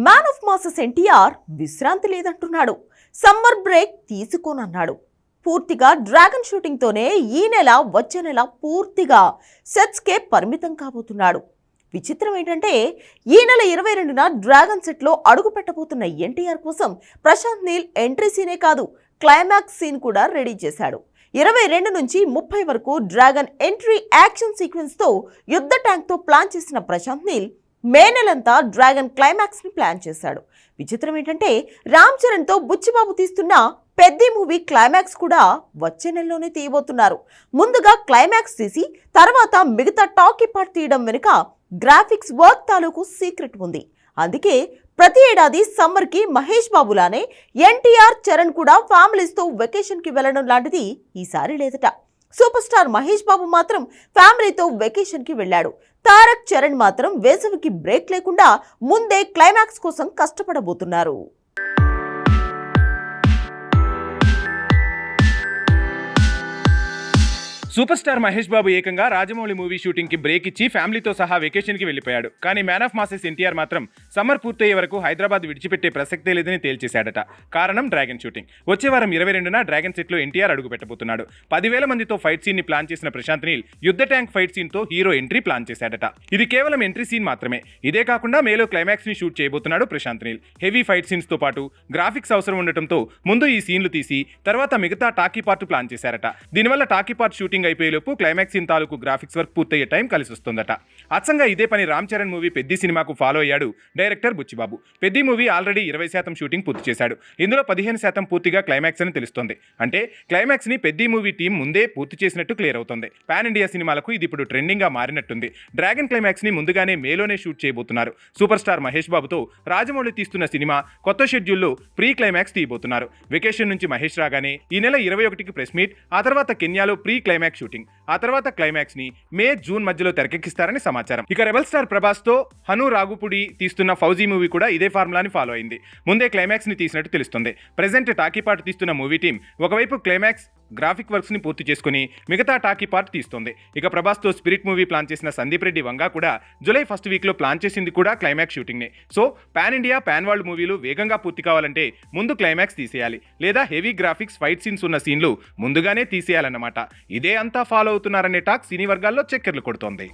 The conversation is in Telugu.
మ్యాన్ ఆఫ్ మాసెస్ ఎన్టీఆర్ విశ్రాంతి లేదంటున్నాడు. సమ్మర్ బ్రేక్ తీసుకోనన్నాడు. పూర్తిగా డ్రాగన్ షూటింగ్తోనే ఈ నెల వచ్చే నెల పూర్తిగా సెట్స్కే పరిమితం కాబోతున్నాడు. విచిత్రం ఏంటంటే ఈ నెల ఇరవై రెండున డ్రాగన్ సెట్లో అడుగు పెట్టబోతున్న ఎన్టీఆర్ కోసం ప్రశాంత్ నీల్ ఎంట్రీ సీనే కాదు క్లైమాక్స్ సీన్ కూడా రెడీ చేశాడు. ఇరవై రెండు నుంచి ముప్పై వరకు డ్రాగన్ ఎంట్రీ యాక్షన్ సీక్వెన్స్తో యుద్ధ ట్యాంక్తో ప్లాన్ చేసిన ప్రశాంత్ నీల్ మే నెలంతా డ్రాగన్ క్లైమాక్స్ని ప్లాన్ చేశాడు. విచిత్రం ఏంటంటే రామ్ చరణ్తో బుచ్చిబాబు తీస్తున్న పెద్ద మూవీ క్లైమాక్స్ కూడా వచ్చే నెలలోనే తీయబోతున్నారు. ముందుగా క్లైమాక్స్ తీసి తర్వాత మిగతా టాకీ పార్ట్ తీయడం వెనుక గ్రాఫిక్స్ వర్క్ తాలూకు సీక్రెట్ ఉంది. అందుకే ప్రతి ఏడాది సమ్మర్కి మహేష్ బాబులానే ఎన్టీఆర్ చరణ్ కూడా ఫ్యామిలీస్తో వెకేషన్కి వెకేషన్కి వెళ్ళడం లాంటిది ఈసారి లేదట. సూపర్ స్టార్ మహేష్ బాబు మాత్రం ఫ్యామిలీతో వెకేషన్కి వెళ్ళాడు. తారక్ చరణ్ మాత్రం వేసవికి బ్రేక్ లేకుండా ముందే క్లైమాక్స్ కోసం కష్టపడబోతున్నారు. సూపర్ స్టార్ మహేష్ బాబు ఏకంగా రాజమౌళి మూవీ షూటింగ్కి బ్రేక్ ఇచ్చి ఫ్యామిలీతో సహా వెకేషన్కి వెళ్ళిపోయాడు. కానీ మ్యాన్ ఆఫ్ మాసెస్ ఎన్టీఆర్ మాత్రం సమ్మర్ పూర్తయ్యే వరకు హైదరాబాద్ విడిచిపెట్టే ప్రసక్తే లేదని తేల్చేశాడట. కారణం డ్రాగన్ షూటింగ్. వచ్చే వారం ఇరవై రెండున డ్రాగన్ సెట్లో ఎన్టీఆర్ అడుగు పెట్టబోతున్నాడు. పదివేల మందితో ఫైట్ సీన్ని ప్లాన్ చేసిన ప్రశాంత్ నీల్ యుద్ధ ట్యాంక్ ఫైట్ సీన్తో హీరో ఎంట్రీ ప్లాన్ చేశాడట. ఇది కేవలం ఎంట్రీ సీన్ మాత్రమే. ఇదే కాకుండా మేలో క్లైమాక్స్ని షూట్ చేయబోతున్నాడు ప్రశాంత్ నీల్. హెవీ ఫైట్ సీన్స్తో పాటు గ్రాఫిక్స్ అవసరం ఉండటంతో ముందు ఈ సీన్లు తీసి తర్వాత మిగతా టాకీ పార్ట్ ప్లాన్ చేశారట. దీనివల్ల టాకీ పార్ట్ షూటింగ్ అయిపోయేలోపు క్లైమాక్స్ సీన్ తాలూకు గ్రాఫిక్స్ వర్క్ పూర్తయ్యే టైం కలిసి వస్తుందట అచ్చంగా ఇదే పని రామ్ చరణ్ మూవీ పెద్ది సినిమాకు ఫాలో అయ్యాడు director Buchi Babu. Peddi movie already ఇరవై శాతం షూటింగ్ పూర్తి చేశాడు. ఇందులో పదిహేను శాతం పూర్తిగా క్లైమాక్స్ అని తెలుస్తోంది. అంటే క్లైమాక్స్ని పెద్ది మూవీ టీం ముందే పూర్తి చేసినట్టు క్లియర్ అవుతుంది. పాన్ ఇండియా సినిమాలకు ఇది ఇప్పుడు ట్రెండింగ్గా మారినట్టుంది. డ్రాగన్ క్లైమాక్స్ని ముందుగానే మేలోనే షూట్ చేయబోతున్నారు. సూపర్ స్టార్ మహేష్ బాబుతో రాజమౌళి తీస్తున్న సినిమా కొత్త షెడ్యూల్లో ప్రీ క్లైమాక్స్ తీయబోతున్నారు. వెకేషన్ నుంచి మహేష్ రాగానే ఈ నెల ఇరవై ఒకటికి ప్రెస్ మీట్ ఆ తర్వాత కెన్యాలో ప్రీ క్లైమాక్స్ షూటింగ్ ఆ తర్వాత క్లైమాక్స్ని మే జూన్ మధ్యలో తెరకెక్కిస్తారని సమాచారం. ఇక రెబల్ స్టార్ ప్రభాస్తో హను రాగుపుడి తీస్తున్న ఫౌజీ మూవీ కూడా ఇదే ఫార్ములాని ఫాలో అయింది. ముందే క్లైమాక్స్ని తీసినట్టు తెలుస్తుంది. ప్రెసెంట్ టాకీ పార్ట్ తీస్తున్న మూవీ టీం ఒకవైపు క్లైమాక్స్ గ్రాఫిక్ వర్క్స్ని పూర్తి చేసుకుని మిగతా టాకీ పార్ట్ తీస్తుంది. ఇక ప్రభాస్తో స్పిరిట్ మూవీ ప్లాన్ చేసిన సందీప్ రెడ్డి వంగా కూడా జూలై ఫస్ట్ వీక్లో ప్లాన్ చేసింది కూడా క్లైమాక్స్ షూటింగ్ నే. So pan India pan world మూవీలు వేగంగా పూర్తి కావాలంటే ముందు క్లైమాక్స్ తీసేయాలి. లేదా హెవీ గ్రాఫిక్స్ ఫైట్ సీన్స్ ఉన్న సీన్లు ముందుగానే తీసేయాలన్నమాట. ఇదే అంతా ఫాలో అవుతున్నారనే టాక్ సినీ వర్గాల్లో చక్కెర్లు కొడుతోంది.